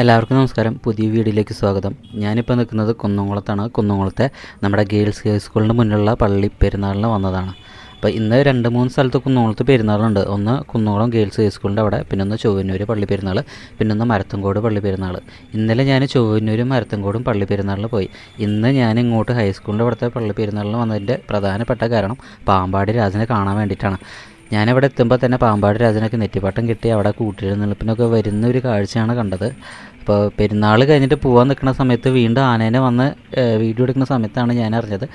എല്ലാവർക്കും നമസ്കാരം. പുതിയ വീഡിയോയിലേക്ക് സ്വാഗതം. ഞാനിപ്പോൾ നിൽക്കുന്നത് കുന്നംകുളത്താണ്. കുന്നംകുളത്തെ നമ്മുടെ ഗേൾസ് ഹൈസ്കൂളിന്റെ മുന്നിലുള്ള പള്ളി പെരുന്നാളിന് വന്നതാണ്. അപ്പോൾ ഇന്ന് രണ്ട് മൂന്ന് സ്ഥലത്ത് കുന്നംകുളത്ത് പെരുന്നാളുണ്ട്. ഒന്ന് കുന്നംകുളം ഗേൾസ് ഹൈസ്കൂളിന്റെ അവിടെ പിന്നെ ഒന്ന് ചൊവ്വന്നൂർ പള്ളി പെരുന്നാൾ പിന്നെ ഒന്ന് മരത്തങ്കോട് പള്ളി പെരുന്നാൾ ഇന്നലെ ഞാൻ ചൊവ്വന്നൂരും മരത്തങ്കോടും പള്ളി പെരുന്നാളിൽ പോയി. ഇന്ന് ഞാൻ ഇങ്ങോട്ട് ഹൈസ്കൂളിന്റെ അവിടുത്തെ പള്ളി പെരുന്നാളിന് വന്നതിന്റെ പ്രധാനപ്പെട്ട കാരണം പാമ്പാടി രാജനെ കാണാൻ വേണ്ടിയിട്ടാണ്. ഞാനിവിടെ എത്തുമ്പോൾ തന്നെ പാമ്പാട് രാജനൊക്കെ നെറ്റിപ്പാട്ടം കിട്ടി അവിടെ കൂട്ടിയിരുന്നെളുപ്പിനൊക്കെ വരുന്ന ഒരു കാഴ്ചയാണ് കണ്ടത്. അപ്പോൾ പെരുന്നാൾ കഴിഞ്ഞിട്ട് പോകാൻ നിൽക്കുന്ന സമയത്ത് വീണ്ടും ആനേനെ വന്ന് വീഡിയോ എടുക്കുന്ന സമയത്താണ് ഞാൻ അറിഞ്ഞത്.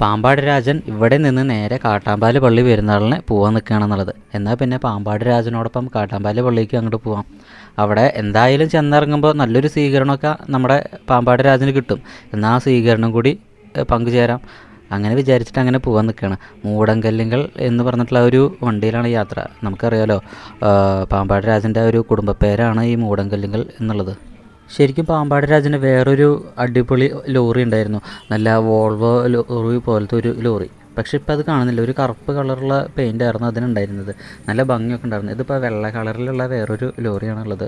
പാമ്പാട് രാജൻ ഇവിടെ നിന്ന് നേരെ കാട്ടാമ്പാൽ പള്ളി പെരുന്നാളിന് പോകാൻ നിൽക്കുകയാണെന്നുള്ളത്. എന്നാൽ പിന്നെ പാമ്പാട് രാജനോടൊപ്പം കാട്ടാമ്പാൽ പള്ളിക്ക് അങ്ങോട്ട് പോവാം. അവിടെ എന്തായാലും ചെന്നിറങ്ങുമ്പോൾ നല്ലൊരു സ്വീകരണമൊക്കെ നമ്മുടെ പാമ്പാട് രാജന് കിട്ടും. എന്നാൽ ആ സ്വീകരണം കൂടി പങ്കുചേരാം. അങ്ങനെ വിചാരിച്ചിട്ട് അങ്ങനെ പോകാൻ നിൽക്കുകയാണ് മൂടങ്കല്ലുകൾ എന്ന് പറഞ്ഞിട്ടുള്ള ഒരു വണ്ടിയിലാണ് യാത്ര. നമുക്കറിയാലോ പാമ്പാട് രാജന്റെ ഒരു കുടുംബപ്പേരാണ് ഈ മൂടങ്കല്ലുകൾ എന്നുള്ളത്. ശരിക്കും പാമ്പാടി രാജന് വേറൊരു അടിപൊളി ലോറി ഉണ്ടായിരുന്നു. നല്ല വോൾവോ ലോറി പോലത്തെ ഒരു ലോറി. പക്ഷെ ഇപ്പോൾ അത് കാണുന്നില്ല. ഒരു കറുപ്പ് കളറുള്ള പെയിന്റ് ആയിരുന്നു അതിനുണ്ടായിരുന്നത്. നല്ല ഭംഗിയൊക്കെ ഉണ്ടായിരുന്നു. ഇതിപ്പോൾ വെള്ള കളറിലുള്ള വേറൊരു ലോറിയാണുള്ളത്.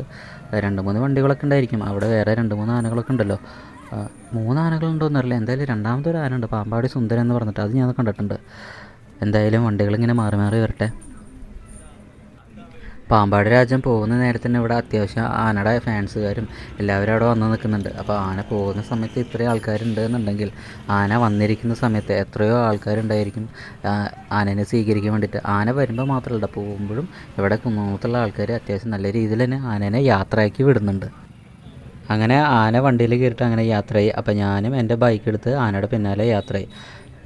രണ്ട് മൂന്ന് വണ്ടികളൊക്കെ ഉണ്ടായിരിക്കും. അവിടെ വേറെ രണ്ട് മൂന്ന് ആനകളൊക്കെ ഉണ്ടല്ലോ. ആ, എന്നറിയില്ല എന്തായാലും രണ്ടാമത്തെ ഒരു ഉണ്ട് പാമ്പാടി സുന്ദരൻ എന്ന് പറഞ്ഞിട്ട് അത് ഞാൻ കണ്ടിട്ടുണ്ട്. എന്തായാലും വണ്ടികളിങ്ങനെ മാറി മാറി വരട്ടെ. പാമ്പാടി രാജ്യം പോകുന്ന നേരത്തെ തന്നെ ഇവിടെ അത്യാവശ്യം ആനയുടെ ഫാൻസുകാരും എല്ലാവരും അവിടെ വന്ന് നിൽക്കുന്നുണ്ട്. അപ്പോൾ ആന പോകുന്ന സമയത്ത് ഇത്രയും ആൾക്കാരുണ്ട് എന്നുണ്ടെങ്കിൽ ആന വന്നിരിക്കുന്ന സമയത്ത് എത്രയോ ആൾക്കാരുണ്ടായിരിക്കും ആനേനെ സ്വീകരിക്കാൻ വേണ്ടിയിട്ട്. ആന വരുമ്പോൾ മാത്രമല്ല പോകുമ്പോഴും ഇവിടെ കുന്നോത്തുള്ള ആൾക്കാർ അത്യാവശ്യം നല്ല രീതിയിൽ തന്നെ ആനേനെ യാത്രയാക്കി വിടുന്നുണ്ട്. അങ്ങനെ ആന വണ്ടിയിൽ കയറിയിട്ട് അങ്ങനെ യാത്രയായി. അപ്പോൾ ഞാനും എന്റെ ബൈക്ക് എടുത്ത് ആനയുടെ പിന്നാലെ യാത്രയായി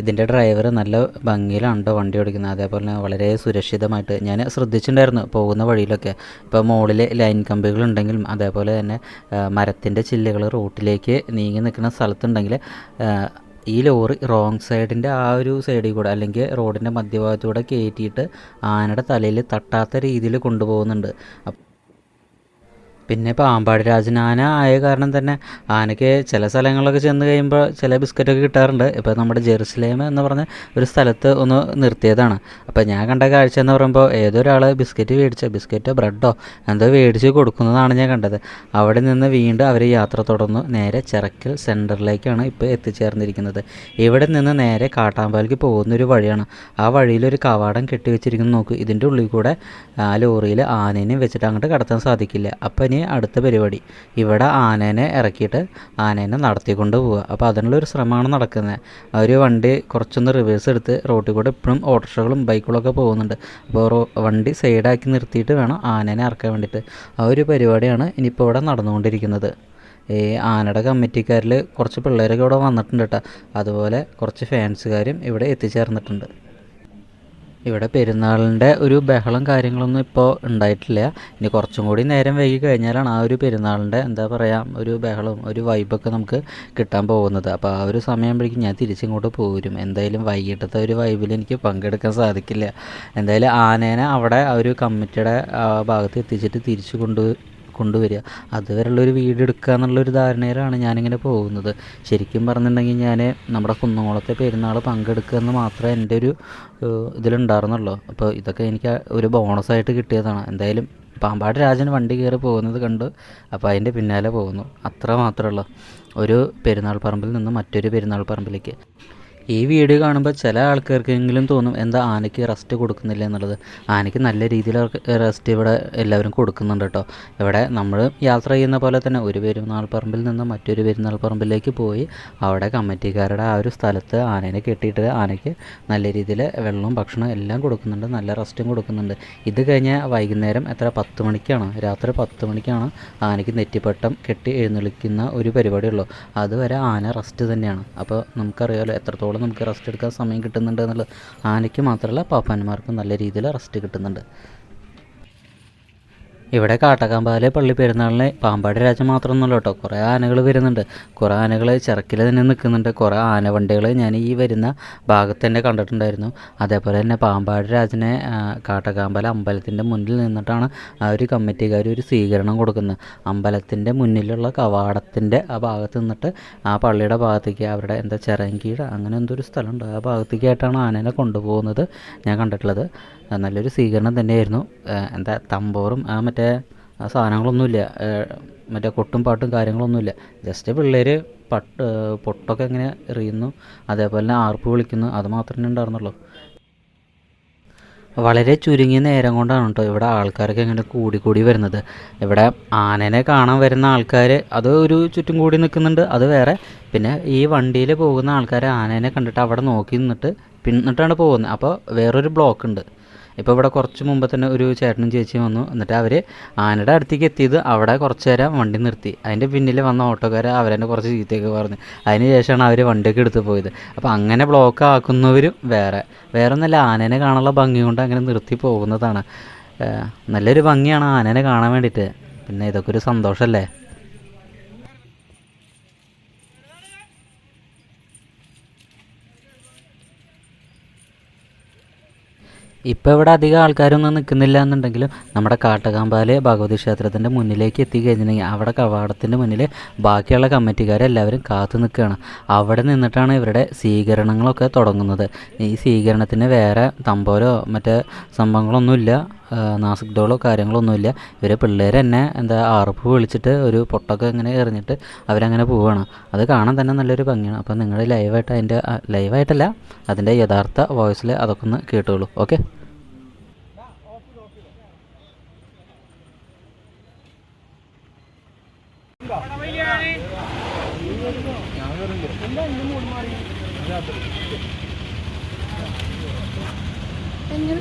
ഇതിന്റെ ഡ്രൈവർ നല്ല ഭംഗിയിലാണ് ട്ടോ വണ്ടി ഓടിക്കുന്നത്. അതേപോലെ തന്നെ വളരെ സുരക്ഷിതമായിട്ട് ഞാൻ ശ്രദ്ധിച്ചിട്ടുണ്ടായിരുന്നു പോകുന്ന വഴിയിലൊക്കെ. ഇപ്പോൾ മുകളിൽ ലൈൻ കമ്പികളുണ്ടെങ്കിലും അതേപോലെ തന്നെ മരത്തിന്റെ ചില്ലുകൾ റോട്ടിലേക്ക് നീങ്ങി നിൽക്കുന്ന സ്ഥലത്തുണ്ടെങ്കിൽ ഈ ലോറി റോങ് സൈഡിന്റെ ആ ഒരു സൈഡിൽ കൂടെ അല്ലെങ്കിൽ റോഡിന്റെ മധ്യഭാഗത്തൂടെ കയറ്റിയിട്ട് ആനയുടെ തലയിൽ തട്ടാത്ത രീതിയിൽ കൊണ്ടുപോകുന്നുണ്ട്. പിന്നെ പാമ്പാടി രാജനാന ആയ കാരണം തന്നെ ആനയ്ക്ക് ചില സ്ഥലങ്ങളിലൊക്കെ ചെന്ന് കഴിയുമ്പോൾ ചില ബിസ്ക്കറ്റൊക്കെ കിട്ടാറുണ്ട്. ഇപ്പോൾ നമ്മുടെ ജെറുസലേം എന്ന് പറഞ്ഞ ഒരു സ്ഥലത്ത് ഒന്ന് നിർത്തിയതാണ്. അപ്പോൾ ഞാൻ കണ്ട കാഴ്ച എന്ന് പറയുമ്പോൾ ഏതൊരാൾ ബിസ്ക്കറ്റ് മേടിച്ച ബിസ്ക്കറ്റോ ബ്രെഡോ എന്തോ മേടിച്ച് കൊടുക്കുന്നതാണ് ഞാൻ കണ്ടത്. അവിടെ നിന്ന് വീണ്ടും അവർ യാത്ര തുടർന്നു. നേരെ ചിറക്കൽ സെന്ററിലേക്കാണ് ഇപ്പോൾ എത്തിച്ചേർന്നിരിക്കുന്നത്. ഇവിടെ നിന്ന് നേരെ കാട്ടാമ്പാലേക്ക് പോകുന്നൊരു വഴിയാണ്. ആ വഴിയിലൊരു കവാടം കെട്ടി വെച്ചിരിക്കുന്നത് നോക്കൂ ഇതിന്റെ ഉള്ളിൽ കൂടെ ആ ലോറിയിൽ ആനേനെയും വെച്ചിട്ട് അങ്ങോട്ട് കടത്താൻ സാധിക്കില്ല. അപ്പം ഇനി അടുത്ത പരിപാടി. ഇവിടെ ആനേനെ ഇറക്കിയിട്ട് ആനേനെ നടത്തിക്കൊണ്ട് പോവുക. അപ്പോൾ അതിനുള്ള ഒരു ശ്രമമാണ് നടക്കുന്നത്. ഒരു വണ്ടി കുറച്ചൊന്ന് റിവേഴ്സ് എടുത്ത് റോട്ടിൽ കൂടെ ഇപ്പോഴും ഓട്ടോറിക്ഷകളും ബൈക്കുകളൊക്കെ പോകുന്നുണ്ട്. അപ്പോൾ വണ്ടി സൈഡാക്കി നിർത്തിയിട്ട് വേണം ആനേനെ ഇറക്കാൻ വേണ്ടിയിട്ട്. ആ ഒരു പരിപാടിയാണ് ഇനിയിപ്പോൾ ഇവിടെ നടന്നുകൊണ്ടിരിക്കുന്നത്. ഈ ആനയുടെ കമ്മിറ്റിക്കാരിൽ കുറച്ച് പിള്ളേരൊക്കെ ഇവിടെ വന്നിട്ടുണ്ട് കേട്ടോ. അതുപോലെ കുറച്ച് ഫാൻസുകാരും ഇവിടെ എത്തിച്ചേർന്നിട്ടുണ്ട്. ഇവിടെ പെരുന്നാളിന്റെ ഒരു ബഹളം കാര്യങ്ങളൊന്നും ഇപ്പോൾ ഉണ്ടായിട്ടില്ല. ഇനി കുറച്ചും കൂടി നേരം വൈകി കഴിഞ്ഞാലാണ് ആ ഒരു പെരുന്നാളിന്റെ എന്താ പറയുക ഒരു ബഹളവും ഒരു വൈബൊക്കെ നമുക്ക് കിട്ടാൻ പോകുന്നത്. അപ്പോൾ ആ ഒരു സമയമാകുമ്പോഴേക്കും ഞാൻ തിരിച്ചിങ്ങോട്ട് പോരും. എന്തായാലും വൈകിട്ടത്തെ ഒരു വൈബിൽ എനിക്ക് പങ്കെടുക്കാൻ സാധിക്കില്ല. എന്തായാലും ആനേനെ അവിടെ ആ ഒരു കമ്മിറ്റിയുടെ ഭാഗത്ത് എത്തിച്ചിട്ട് തിരിച്ചു കൊണ്ട് കൊണ്ടുവരിക. അതുവരെയുള്ളൊരു വീട് എടുക്കുക എന്നുള്ളൊരു ധാരണയിലാണ് ഞാനിങ്ങനെ പോകുന്നത്. ശരിക്കും പറഞ്ഞിട്ടുണ്ടെങ്കിൽ ഞാൻ നമ്മുടെ കുന്നംകുളത്തെ പെരുന്നാൾ പങ്കെടുക്കുക എന്ന് മാത്രമേ എന്റെ ഒരു ഇതിലുണ്ടായിരുന്നുള്ളൂ. അപ്പോൾ ഇതൊക്കെ എനിക്ക് ഒരു ബോണസായിട്ട് കിട്ടിയതാണ്. എന്തായാലും പാമ്പാട് രാജൻ വണ്ടി കയറി പോകുന്നത് കണ്ടു. അപ്പോൾ അതിന്റെ പിന്നാലെ പോകുന്നു. അത്ര മാത്രമേ ഉള്ളൂ. ഒരു പെരുന്നാൾ പറമ്പിൽ നിന്ന് മറ്റൊരു പെരുന്നാൾ പറമ്പിലേക്ക്. ഈ വീഡിയോ കാണുമ്പോൾ ചില ആൾക്കാർക്കെങ്കിലും തോന്നും എന്താ ആനയ്ക്ക് റെസ്റ്റ് കൊടുക്കുന്നില്ല എന്നുള്ളത്. ആനയ്ക്ക് നല്ല രീതിയിൽ റെസ്റ്റ് ഇവിടെ എല്ലാവരും കൊടുക്കുന്നുണ്ട് കേട്ടോ ഇവിടെ നമ്മൾ യാത്ര ചെയ്യുന്ന പോലെ തന്നെ ഒരു പെരുന്നാൾ പറമ്പിൽ നിന്ന് മറ്റൊരു പെരുന്നാൾ പറമ്പിലേക്ക് പോയി അവിടെ കമ്മിറ്റിക്കാരുടെ ആ ഒരു സ്ഥലത്ത് ആനേനെ കെട്ടിയിട്ട് ആനയ്ക്ക് നല്ല രീതിയിൽ വെള്ളവും ഭക്ഷണവും എല്ലാം കൊടുക്കുന്നുണ്ട് നല്ല റെസ്റ്റും കൊടുക്കുന്നുണ്ട്. ഇത് കഴിഞ്ഞാൽ വൈകുന്നേരം എത്ര? പത്ത് മണിക്കാണ്. രാത്രി പത്ത് മണിക്കാണ് ആനയ്ക്ക് നെറ്റിപ്പട്ടം കെട്ടി എഴുന്നള്ളിക്കുന്ന ഒരു പരിപാടിയുള്ളൂ. അതുവരെ ആന റെസ്റ്റ് തന്നെയാണ്. അപ്പോൾ നമുക്കറിയാമല്ലോ എത്രത്തോളം നമുക്ക് റെസ്റ്റ് എടുക്കാൻ സമയം കിട്ടുന്നുണ്ട് എന്നുള്ളത് ആനയ്ക്ക് മാത്രമല്ല പാപ്പാന്മാർക്കും നല്ല രീതിയിൽ റെസ്റ്റ് കിട്ടുന്നുണ്ട്. ഇവിടെ കാട്ടക്കാമ്പാലെ പള്ളി പെരുന്നാളിന് പാമ്പാടി രാജ മാത്രമൊന്നുമല്ല കേട്ടോ. കുറേ ആനകൾ വരുന്നുണ്ട്. കുറേ ആനകൾ ചിറക്കിൽ തന്നെ നിൽക്കുന്നുണ്ട്. കുറേ ആനവണ്ടികൾ ഞാൻ ഈ വരുന്ന ഭാഗത്ത് തന്നെ കണ്ടിട്ടുണ്ടായിരുന്നു. അതേപോലെ തന്നെ പാമ്പാടി രാജനെ കാട്ടക്കാമ്പാല അമ്പലത്തിന്റെ മുന്നിൽ നിന്നിട്ടാണ് ആ ഒരു കമ്മിറ്റിക്കാർ ഒരു സ്വീകരണം കൊടുക്കുന്നത്. അമ്പലത്തിന്റെ മുന്നിലുള്ള കവാടത്തിന്റെ ആ ഭാഗത്ത് നിന്നിട്ട് ആ പള്ളിയുടെ ഭാഗത്തേക്ക് അവരുടെ എന്താ ചിറങ്കീട് അങ്ങനെ എന്തൊരു സ്ഥലമുണ്ട്. ആ ഭാഗത്തേക്കായിട്ടാണ് ആനനെ കൊണ്ടുപോകുന്നത് ഞാൻ കണ്ടിട്ടുള്ളത്. നല്ലൊരു സ്വീകരണം തന്നെയായിരുന്നു. എന്താ തമ്പോറും ആ മറ്റേ സാധനങ്ങളൊന്നുമില്ല. മറ്റേ കൊട്ടും പാട്ടും കാര്യങ്ങളൊന്നുമില്ല. ജസ്റ്റ് പിള്ളേർ പട്ട് പൊട്ടൊക്കെ ഇങ്ങനെ എറിയുന്നു. അതേപോലെ തന്നെ ആർപ്പ് വിളിക്കുന്നു. അത് മാത്രമേ ഉണ്ടായിരുന്നുള്ളൂ. വളരെ ചുരുങ്ങിയ നേരം കൊണ്ടാണ് കേട്ടോ ഇവിടെ ആൾക്കാരൊക്കെ ഇങ്ങനെ കൂടി കൂടി വരുന്നത്. ഇവിടെ ആനനെ കാണാൻ വരുന്ന ആൾക്കാർ അത് ഒരു ചുറ്റും കൂടി നിൽക്കുന്നുണ്ട്. അത് വേറെ. പിന്നെ ഈ വണ്ടിയിൽ പോകുന്ന ആൾക്കാർ ആനേനെ കണ്ടിട്ട് അവിടെ നോക്കി നിന്നിട്ട് പിന്നിട്ടാണ് പോകുന്നത്. അപ്പോൾ വേറൊരു ബ്ലോക്ക് ഉണ്ട്. ഇപ്പോൾ ഇവിടെ കുറച്ച് മുമ്പ് തന്നെ ഒരു ചേട്ടനും ചേച്ചിയും വന്നു. എന്നിട്ട് അവർ ആനയുടെ അടുത്തേക്ക് എത്തിയത് അവിടെ കുറച്ച് നേരം വണ്ടി നിർത്തി. അതിന്റെ പിന്നിൽ വന്ന ഓട്ടോക്കാർ അവരെന്നെ കുറച്ച് ചീത്തയൊക്കെ പറഞ്ഞു. അതിന് ശേഷമാണ് അവർ വണ്ടിയൊക്കെ എടുത്ത് പോയത്. അപ്പോൾ അങ്ങനെ ബ്ലോക്ക് ആക്കുന്നവരും വേറെ. വേറെ ഒന്നല്ല ആനേനെ കാണാനുള്ള ഭംഗി കൊണ്ട് അങ്ങനെ നിർത്തി പോകുന്നതാണ്. നല്ലൊരു ഭംഗിയാണ് ആനേനെ കാണാൻ വേണ്ടിയിട്ട്. പിന്നെ ഇതൊക്കെ ഒരു സന്തോഷമല്ലേ ഇപ്പോൾ ഇവിടെ അധികം ആൾക്കാരൊന്നും നിൽക്കുന്നില്ല എന്നുണ്ടെങ്കിലും നമ്മുടെ കാട്ടകാമ്പാൽ ഭഗവതി ക്ഷേത്രത്തിന്റെ മുന്നിലേക്ക് എത്തിക്കഴിഞ്ഞിട്ടുണ്ടെങ്കിൽ അവിടെ കവാടത്തിന്റെ മുന്നിൽ ബാക്കിയുള്ള കമ്മിറ്റിക്കാരെല്ലാവരും കാത്തു നിൽക്കുകയാണ്. അവിടെ നിന്നിട്ടാണ് ഇവരുടെ സ്വീകരണങ്ങളൊക്കെ തുടങ്ങുന്നത്. ഈ സ്വീകരണത്തിന് വേറെ തമ്പോലോ മറ്റേ സംഭവങ്ങളൊന്നുമില്ല. നാസിക്ദോളോ കാര്യങ്ങളൊന്നുമില്ല. ഇവർ പിള്ളേർ തന്നെ എന്താ ആർപ്പ് വിളിച്ചിട്ട് ഒരു പൊട്ടൊക്കെ ഇങ്ങനെ എറിഞ്ഞിട്ട് അവരങ്ങനെ പോവുകയാണ് അത് കാണാൻ തന്നെ നല്ലൊരു ഭംഗിയാണ്. അപ്പോൾ നിങ്ങൾ ലൈവായിട്ട് അതിന്റെ ലൈവായിട്ടല്ല അതിന്റെ യഥാർത്ഥ വോയിസിൽ അതൊക്കെ ഒന്ന് കേട്ടോളൂ. ഓക്കെ? എങ്ങനെ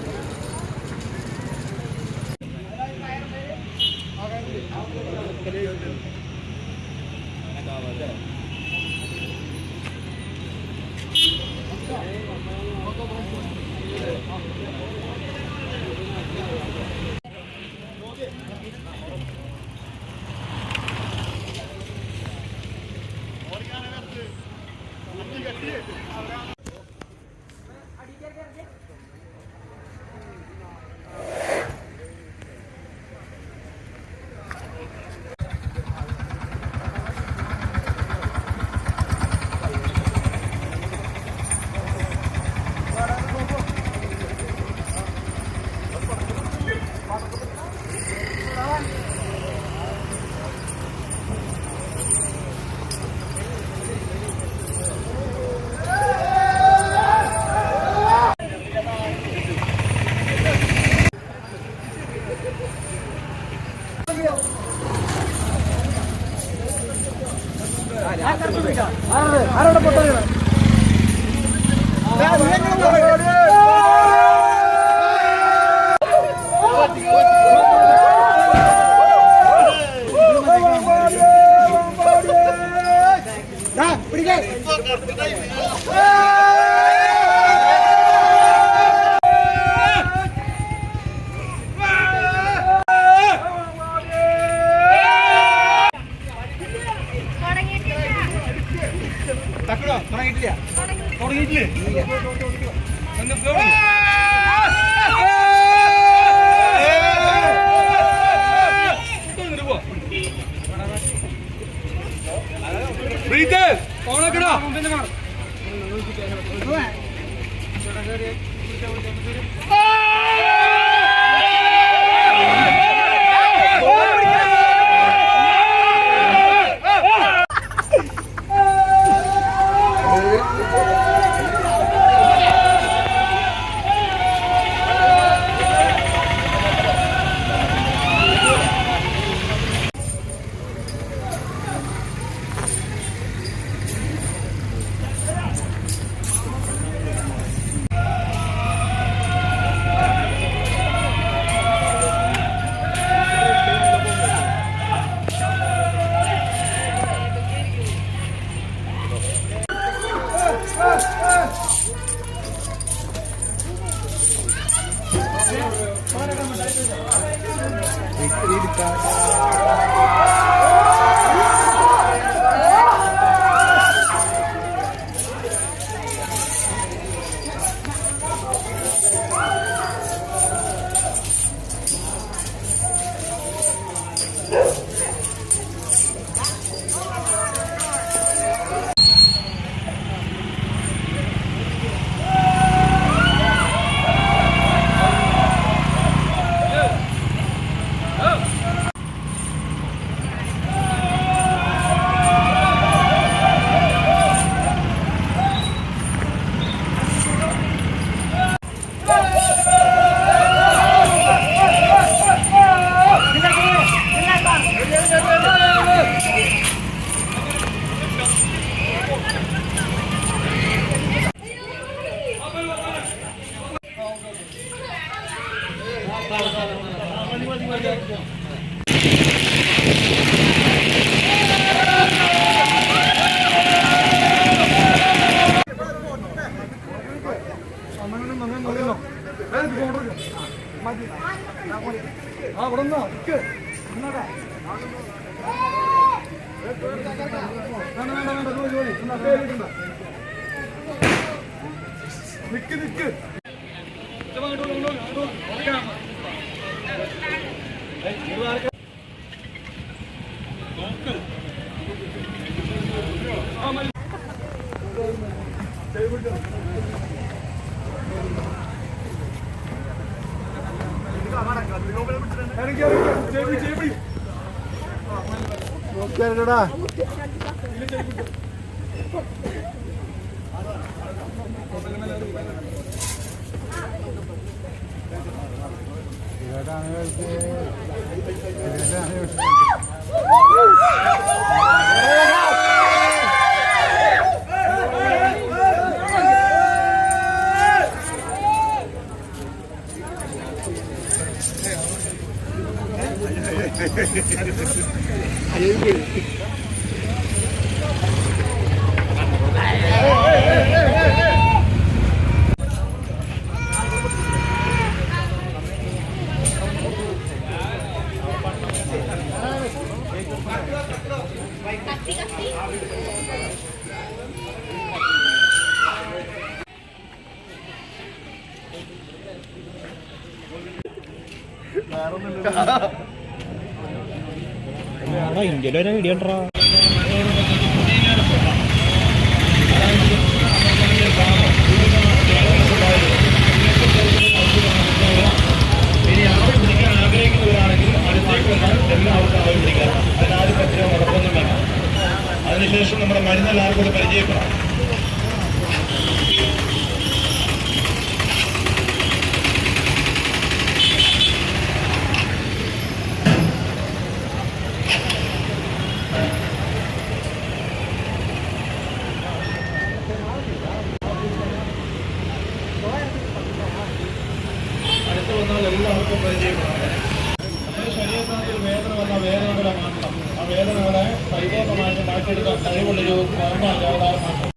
ആരോടെ പൊട്ടാ റീറ്റേൽ ഓണക്കടാ ആ Ele tá. നോക്കിയാലടാ ഇവരാണ് ഇവരാണ് ഇന്ത്യയിൽ ഒരു വീഡിയോ ഉണ്ടോ? അതിനുശേഷം നമ്മുടെ മരുന്നെല്ലാം കൂടെ പരിചയപ്പെടാം.